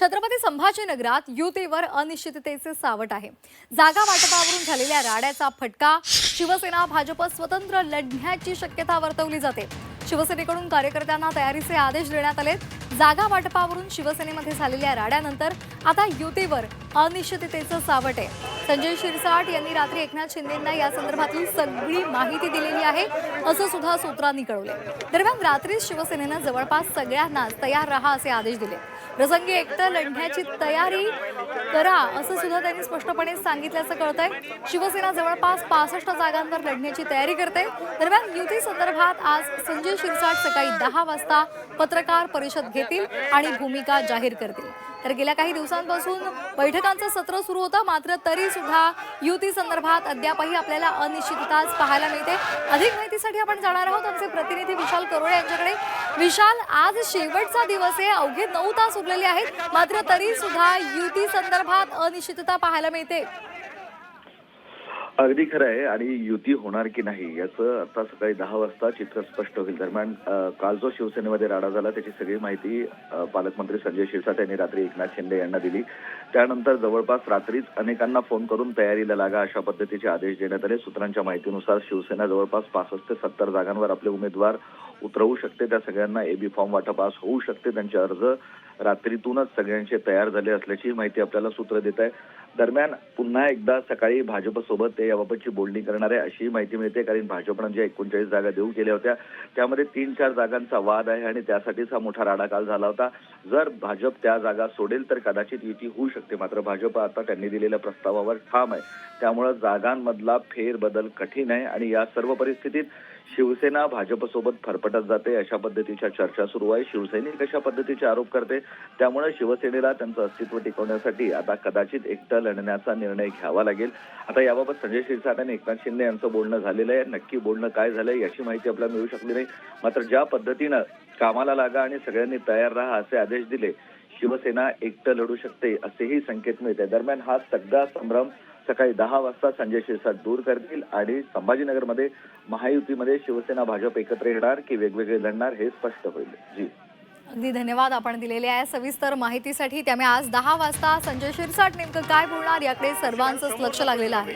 छत्रपती संभाजीनगरात युतीवर अनिश्चिततेचे सावट आहे. जागा वाटपावरून झालेल्या राड्याचा फटका शिवसेना भाजप स्वतंत्र लढण्याची शक्यता वर्तवली जाते. शिवसेनेकडून कार्यकर्त्यांना तयारीचे आदेश देण्यात आले जागा वाटपावरून शिवसेनेमध्ये झालेल्या राड्यानंतर आता युतीवर अनिश्चिततेचं सावट आहे. संजय शिरसाट यांनी रात्री एकनाथ शिंदेंना या संदर्भातली सगळी माहिती दिलेली आहे असं सुद्धा सूत्रांनी कळवले दरम्यान रात्रीच शिवसेनेनं जवळपास सगळ्यांनाच तयार रहा असे आदेश दिले. प्रसंगी एकटं लढण्याची तयारी करा असं सुद्धा त्यांनी स्पष्टपणे सांगितल्याचं कळतंय. शिवसेना जवळपास पासष्ट जागांवर लढण्याची तयारी करते. दरम्यान युती संदर्भात आज संजय शिरसाट सकाळी दहा वाजता पत्रकार परिषद घेतील आणि भूमिका जाहीर करतील. तर गेल्या काही दिवसांपासून बैठकांचं सत्र सुरू होतं मात्र तरी सुद्धा युती संदर्भात अद्यापही आपल्याला अनिश्चितताच पाहायला मिळते. अधिक माहितीसाठी आपण जाणार आहोत आमचे प्रतिनिधी विशाल करोळे यांच्याकडे. विशाल आज शेवटचा दिवस आहे अवघे नऊ तास उरलेले आहेत मात्र तरी सुद्धा युती संदर्भात अनिश्चितता पाहायला मिळते. अगदी खरं आहे. आणि युती होणार की नाही याचं आता सकाळी दहा वाजता चित्र स्पष्ट होईल. दरम्यान काल जो शिवसेनेमध्ये राडा झाला त्याची सगळी माहिती पालकमंत्री संजय शिरसाट यांनी रात्री एकनाथ शिंदे यांना दिली. त्यानंतर जवळपास रात्रीच अनेकांना फोन करून तयारीला लागा अशा पद्धतीचे आदेश देण्यात आले. सूत्रांच्या माहितीनुसार शिवसेना जवळपास पासष्ट ते सत्तर जागांवर आपले उमेदवार उतरवू शकते. त्या सगळ्यांना एबी फॉर्म वाटपास होऊ शकते. त्यांचे अर्ज रात्रीतूनच सगळ्यांचे तयार झाले असल्याची माहिती आपल्याला सूत्र देत आहे. दरम्यान पुन्हा एकदा सकाळी भाजपसोबत ते याबाबतची बोलणी करणार आहे अशी माहिती मिळते कारण भाजपनं ज्या एकोणचाळीस जागा देऊ केल्या होत्या त्यामध्ये तीन चार जागांचा वाद आहे आणि त्यासाठीच हा मोठा राडा काल झाला होता. जर भाजप त्या जागा सोडेल तर कदाचित युती होऊ शकते मात्र भाजप आता त्यांनी दिलेल्या प्रस्तावावर ठाम आहे. त्यामुळे जागांमधला फेरबदल कठीण आहे आणि या सर्व परिस्थितीत शिवसेना भाजपसोबत फरफटत जाते अशा पद्धतीच्या चर्चा सुरू आहे. शिवसैनिक कशा पद्धतीचे आरोप करते? त्यामुळे शिवसेनेला त्यांचं अस्तित्व टिकवण्यासाठी आता कदाचित एकटं लढण्याचा निर्णय घ्यावा लागेल. आता याबाबत संजय शिरसाट आणि एकनाथ शिंदे यांचं बोलणं झालेलं आहे. नक्की बोलणं काय झालंय याची माहिती आपल्याला मिळू शकली नाही. मात्र ज्या पद्धतीनं कामाला लागा आणि सगळ्यांनी तयार राहा असे आदेश दिले शिवसेना एकटं लढू शकते असेही संकेत मिळते दरम्यान हा सगळा संभ्रम सकाळी दहा वाजता संजय शिरसाट दूर करतील आणि संभाजीनगरमध्ये महायुतीमध्ये शिवसेना भाजप एकत्र येणार की वेगवेगळे लढणार हे स्पष्ट होईल. जी. अगदी धन्यवाद आपण दिलेले आहे सविस्तर माहितीसाठी. त्यामुळे आज दहा वाजता संजय शिरसाट नेमकं काय बोलणार याकडे सर्वांचंच लक्ष लागलेलं आहे.